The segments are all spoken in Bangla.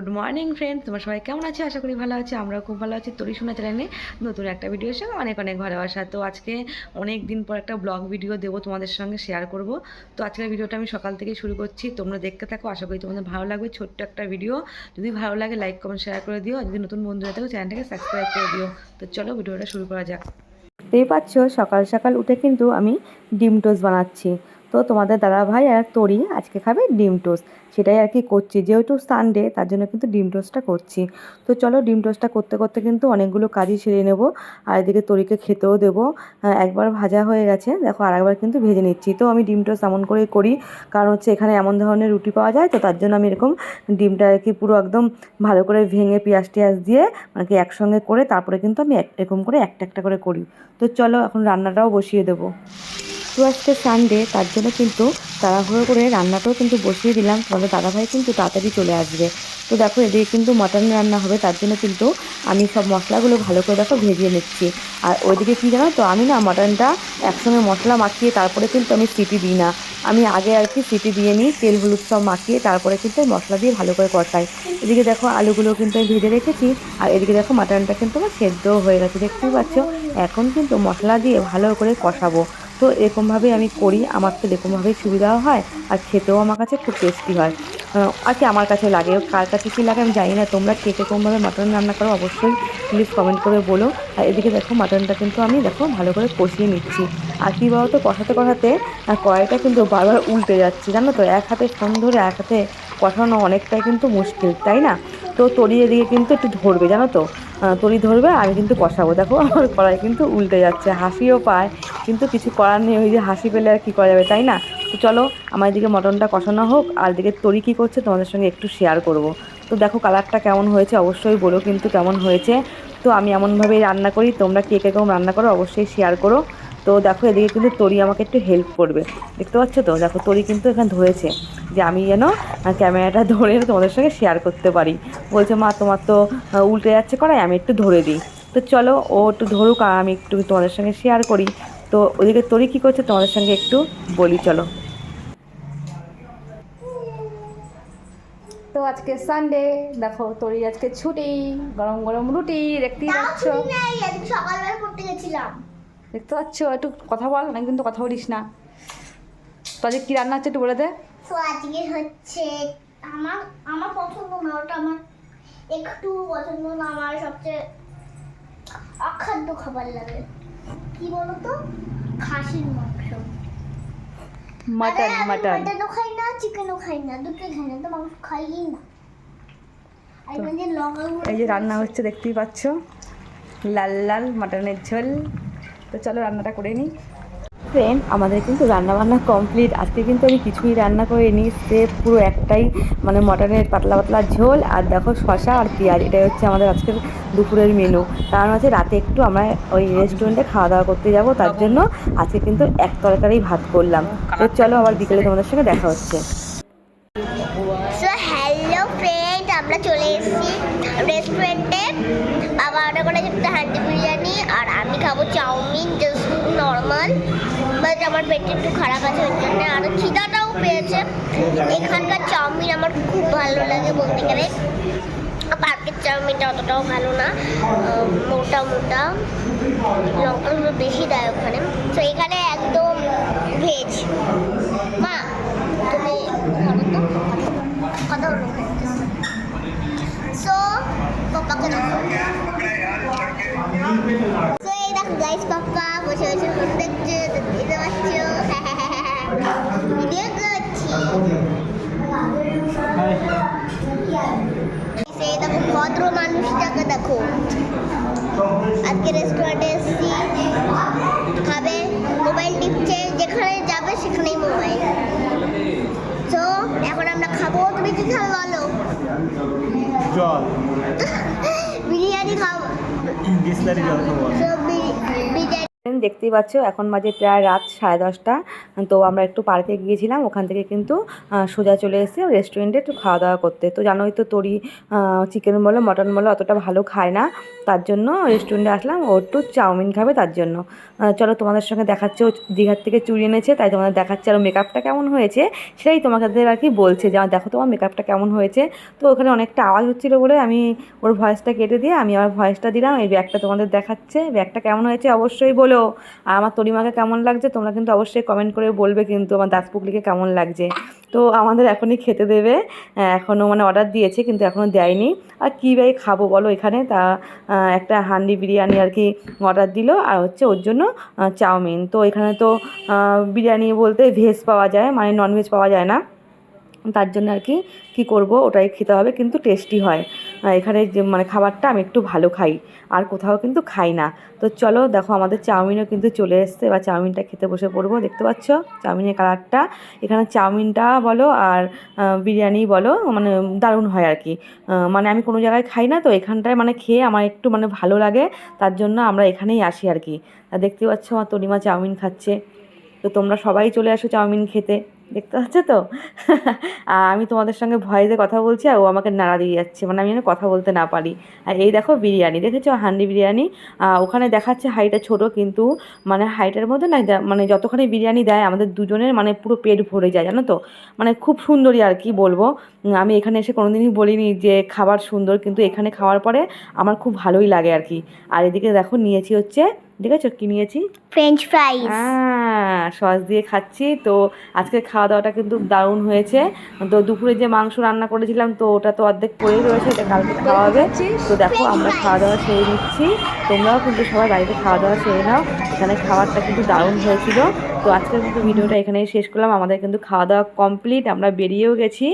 গুড মর্নিং ফ্রেন্ড তোমার সবাই কেমন আছে? আশা করি ভালো আছে, আমরাও খুব ভালো আছি। তরি শোনা চ্যানেলে নতুন একটা ভিডিওর সঙ্গে অনেক অনেক ভালোবাসা। তো আজকে অনেক দিন পর একটা ব্লগ ভিডিও দেবো তোমাদের সঙ্গে শেয়ার করব। তো আজকের ভিডিওটা আমি সকাল থেকে শুরু করছি। তোমরা দেখতে থাকো, আশা করি তোমাদের ভালো লাগবে। ছোট্ট একটা ভিডিও যদি ভালো লাগে লাইক কমেন্ট শেয়ার করে দিও। যদি নতুন বন্ধুরা থাকো, চ্যানেলটাকে সাবস্ক্রাইব করে দিও। তো চলো ভিডিওটা শুরু করা যাক। দেখতেই পাচ্ছ, সকাল সকাল উঠে কিন্তু আমি ডিম টোস্ট বানাচ্ছি। তো তোমাদের দাদা ভাই আর তরি আজকে খাবে ডিম টোস্ট। সেটাই আর কি করছি। যেহেতু সানডে তার জন্য কিন্তু ডিম টোস্টটা করছি। তো চলো ডিম টোস্টটা করতে করতে কিন্তু অনেকগুলো কাজই সেরে নেব। আর এদিকে তরিকে খেতেও দেবো। আহ, একবার ভাজা হয়ে গেছে। দেখো আর একবার কিন্তু ভেজে নিচ্ছি। তো আমি ডিম টোস্ট এমন করেই করি। কারণ হচ্ছে এখানে এমন ধরনের রুটি পাওয়া যায়। তো তার জন্য আমি এরকম ডিমটা আর কি পুরো একদম ভালো করে ভেঙে পেঁয়াজ টিয়াজ দিয়ে মানে কি একসঙ্গে করে তারপরে কিন্তু আমি এরকম করে একটা একটা করে করি। তো চলো এখন রান্নাটাও বসিয়ে দেবো। তো আজকে সানডে তার জন্য কিন্তু তাড়াহুড়ো করে রান্নাটাও কিন্তু বসিয়ে দিলাম। তোমাদের দাদাভাই কিন্তু তাড়াতাড়ি চলে আসবে। তো দেখো, এদিকে কিন্তু মাটন রান্না হবে, তার জন্য কিন্তু আমি সব মশলাগুলো ভালো করে দেখো ভেজিয়ে নিচ্ছি। আর ওইদিকে কী জানো তো, আমি না মাটনটা একসঙ্গে মশলা মাখিয়ে তারপরে কিন্তু আমি সিটি দিই না। আমি আগে আর কি সিটি দিয়ে নিই, তেল হলুদ সব মাখিয়ে তারপরে কিন্তু মশলা দিয়ে ভালো করে কষাই। এদিকে দেখো, আলুগুলো কিন্তু আমি ভেজে রেখেছি। আর এদিকে দেখো মাটনটা কিন্তু আমার সেদ্ধও হয়ে গেছে, দেখতেই পাচ্ছ? এখন কিন্তু মশলা দিয়ে ভালো করে কষাবো। তো এরকমভাবেই আমি করি। আমার তো এরকমভাবেই সুবিধাও হয় আর খেতেও আমার কাছে খুব টেস্টি হয়। আর কি আমার কাছে লাগে। কার কাছে কী লাগে আমি জানি না। তোমরা কে কীরকমভাবে মাটন রান্না করো অবশ্যই প্লিজ কমেন্ট করে বলো। আর এদিকে দেখো মাটনটা কিন্তু আমি দেখো ভালো করে কষিয়ে নিচ্ছি। আর কী বলতো, কষাতে কষাতে কড়াইটা কিন্তু বারবার উল্টে যাচ্ছে। জানো তো, এক হাতে ফোন ধরে এক হাতে কষানো অনেকটাই কিন্তু মুশকিল, তাই না? তো তরি এদিকে কিন্তু একটু ধরবে, জানো তো? তরি ধরবে আমি কিন্তু কষাবো। দেখো, আমার কড়াই কিন্তু উল্টে যাচ্ছে, হাসিও পায়। কিন্তু কিছু করার নেই, ওই যে হাসি পেলে আর কী করা যাবে, তাই না? তো চলো, আমার এদিকে মটনটা কষানো হোক, আর এদিকে তরি কী করছে তোমাদের সঙ্গে একটু শেয়ার করব। তো দেখো কালারটা কেমন হয়েছে, অবশ্যই বলো কিন্তু কেমন হয়েছে। তো আমি এমনভাবেই রান্না করি, তোমরা কে কীরকম রান্না করো, অবশ্যই শেয়ার করো। তো দেখো এদিকে কিন্তু তরি আমাকে একটু হেল্প করবে। দেখতে পাচ্ছ তো? দেখো তরি কিন্তু এখানে ধরেছে যে আমি যেন ক্যামেরাটা ধরে তোমাদের সঙ্গে শেয়ার করতে পারি। বলছে মা তোমার তো উল্টে যাচ্ছে করাই আমি একটু ধরে দিই। তো চলো ও একটু ধরুক আর আমি একটু তোমাদের সঙ্গে শেয়ার করি। তো ওদিকে তরি কী করছে তোমাদের সঙ্গে একটু বলি চলো। তো আজকে সানডে দেখো তরি আজকে ছুটি গরম গরম রুটি দেখতেই পাচ্ছ। সকালবেলা পড়তে গেছিলাম। দেখতে পাচ্ছ? একটু কথা বল না কিন্তু কথা বলিস না। তো আজকে কী রান্না হচ্ছে একটু বলে দে। তো আজকে হচ্ছে আমার আমার পছন্দ না ওটা আমার একটু পছন্দ না আমার সবচেয়ে অখাদ্য খাবার লাগে। কি বলতো? খাসির মাংস। Mutton mutton. মাটনও খাই না চিকেনও খাই না দুটোই খাই না তো মাংস খাই না। এই যে রান্না হচ্ছে দেখতেই পাচ্ছ? লাল লাল মাটনের ঝোল। তো চলো রান্নাটা করে নিই। ফ্রেন্ড আমাদের কিন্তু রান্না বান্না কমপ্লিট আজকে কিন্তু আমি কিছুই রান্না করিনি সে পুরো একটাই মানে মটনের পাতলা পাতলা ঝোল আর দেখো শশা আর পেঁয়াজ। এটাই হচ্ছে আমাদের আজকের দুপুরের মেনু কারণ হচ্ছে রাতে একটু আমরা ওই রেস্টুরেন্টে খাওয়া দাওয়া করতে যাব, তার জন্য আজকে কিন্তু এক তরকারি ভাত করলাম। তো চলো আবার বিকেলে তোমাদের সঙ্গে দেখা হচ্ছে। আমরা চলে এসেছি রেস্টুরেন্টে অর্ডার করেছে একটা হান্ডি বিরিয়ানি আর আমি খাব চাউমিন জাস্ট নর্মাল বাট আমার পেটটা একটু খারাপ আছে ওই জন্য। আর খিদাটাও পেয়েছে। এখানকার চাউমিন আমার খুব ভালো লাগে বলতে গেলে। পার্কের চাউমিনটা অতটাও ভালো না। মোটা মোটা। লঙ্কাগুলো বেশি দেয় ওখানে। তো এখানে একদম ভেজ মা, তুমি কথা বলো। সো পাপাকে দেখো। সো এই দেখো গাইস পাপা বসে বসে ফোন দেখছে দেখতে পাচ্ছ ভিডিও করছি সেই দেখো ভদ্র মানুষটাকে দেখো আজকে রেস্টুরেন্টে এসেছি খাবে মোবাইল টিপছে যেখানে যাবে সেখানেই মোবাইল তো এখন আমরা খাব তুমি কি খাবে বিরিয়ানি খাব বিসলারি জল খাব তো বি- বিরিয়ানি দেখতেই পাচ্ছ, এখন বাজে প্রায় রাত সাড়ে দশটা। তো আমরা একটু পার্কে গিয়েছিলাম, ওখান থেকে কিন্তু সোজা চলে এসে রেস্টুরেন্টে একটু খাওয়া দাওয়া করতে। তো জানোই তো তরি চিকেন বলো মটন বলো, অতটা ভালো খায় না। তার জন্য রেস্টুরেন্টে আসলাম, ও একটু চাউমিন খাবে তার জন্য। চলো তোমাদের সঙ্গে দেখাচ্ছে, ও দীঘার থেকে চুরি এনেছে, তাই তোমাদের দেখাচ্ছে আর মেকআপটা কেমন হয়েছে। সেটাই তোমাদের আর কি বলছে যে দেখো তোমার মেকআপটা কেমন হয়েছে? তো ওখানে অনেকটা আওয়াজ হচ্ছিল বলে আমি ওর ভয়েসটা কেটে দিয়ে, আমি আমার ভয়েসটা দিলাম, এই ব্যাগটা তোমাদের দেখাচ্ছে। ব্যাগটা কেমন হয়েছে? অবশ্যই বলো। আর আমার তরিমাকে কেমন লাগছে তোমরা কিন্তু অবশ্যই কমেন্ট করে বলবে কিন্তু আমার দাস পুকলিকে কেমন লাগছে। তো আমাদের এখনই খেতে দেবে। এখনও মানে অর্ডার দিয়েছে কিন্তু এখনও দেয়নি। আর কী ভাই খাব বলো এখানে? তা একটা হান্ডি বিরিয়ানি আর কি অর্ডার দিল। আর হচ্ছে ওর জন্য চাউমিন। তো এখানে তো বিরিয়ানি বলতে ভেজ পাওয়া যায় মানে ননভেজ পাওয়া যায় না। তার জন্য আর কি, কী করব ওটাই খেতে হবে। কিন্তু টেস্টি হয়। এখানে যে মানে খাবারটা আমি একটু ভালো খাই, আর কোথাও কিন্তু খাই না। তো চলো দেখো আমাদের চাউমিনও কিন্তু চলে এসছে। বা চাউমিনটা খেতে বসে পড়ব, দেখতে পাচ্ছ? চাউমিনের কালারটা। এখানে চাউমিনটা বলো আর বিরিয়ানি বলো মানে দারুণ হয় আর কি। মানে আমি কোনো জায়গায় খাই না, তো এখানটায় মানে খেয়ে আমার একটু মানে ভালো লাগে। তার জন্য আমরা এখানেই আসি আর কি। দেখতে পাচ্ছ আমার তরিমা চাউমিন খাচ্ছে। তো তোমরা সবাই চলে আসো চাউমিন খেতে। দেখতে পাচ্ছ তো? আর আমি তোমাদের সঙ্গে ভয়েসে কথা বলছি আর ও আমাকে নাড়া দিয়ে যাচ্ছে। মানে আমি যেন কথা বলতে না পারি। আর এই দেখো বিরিয়ানি দেখেছ? হান্ডি বিরিয়ানি। ওখানে দেখাচ্ছে হাইটা ছোট কিন্তু মানে হাইটের মধ্যে না মানে যতখানি বিরিয়ানি দেয় আমাদের দুজনের মানে পুরো পেট ভরে যায় জানো তো? মানে খুব সুন্দরই আর কি বলব। আমি এখানে এসে কোনোদিনই বলিনি যে খাবার সুন্দর কিন্তু এখানে খাওয়ার পরে আমার খুব ভালোই লাগে আর কি। আর এদিকে দেখো নিয়েছি হচ্ছে দেখেছ কি নিয়েছি? ফ্রেঞ্চ ফ্রাইজ হ্যাঁ সস দিয়ে খাচ্ছি। তো আজকে খাওয়া দাওয়াটা কিন্তু দারুণ হয়েছে। তো দুপুরে যে মাংস রান্না করেছিলাম, তো ওটা তো অর্ধেক পড়েই রয়েছে, এটা কালকে খাওয়া হবে। তো দেখো, আমরা খাওয়া দাওয়া সেরে নিচ্ছি। তোমরাও কিন্তু সবাই বাড়িতে খাওয়া দাওয়া সেরে নাও। এখানে খাবারটা কিন্তু দারুণ হয়েছিল। তো আজকের কিন্তু ভিডিওটা এখানেই শেষ করলাম। আমাদের কিন্তু খাওয়া দাওয়া কমপ্লিট, আমরা বেরিয়েও গেছি।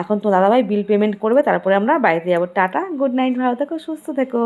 এখন তো দাদাভাই বিল পেমেন্ট করবে, তারপরে আমরা বাড়িতে যাব। টাটা, গুড নাইট, ভালো থেকো, সুস্থ থেকো।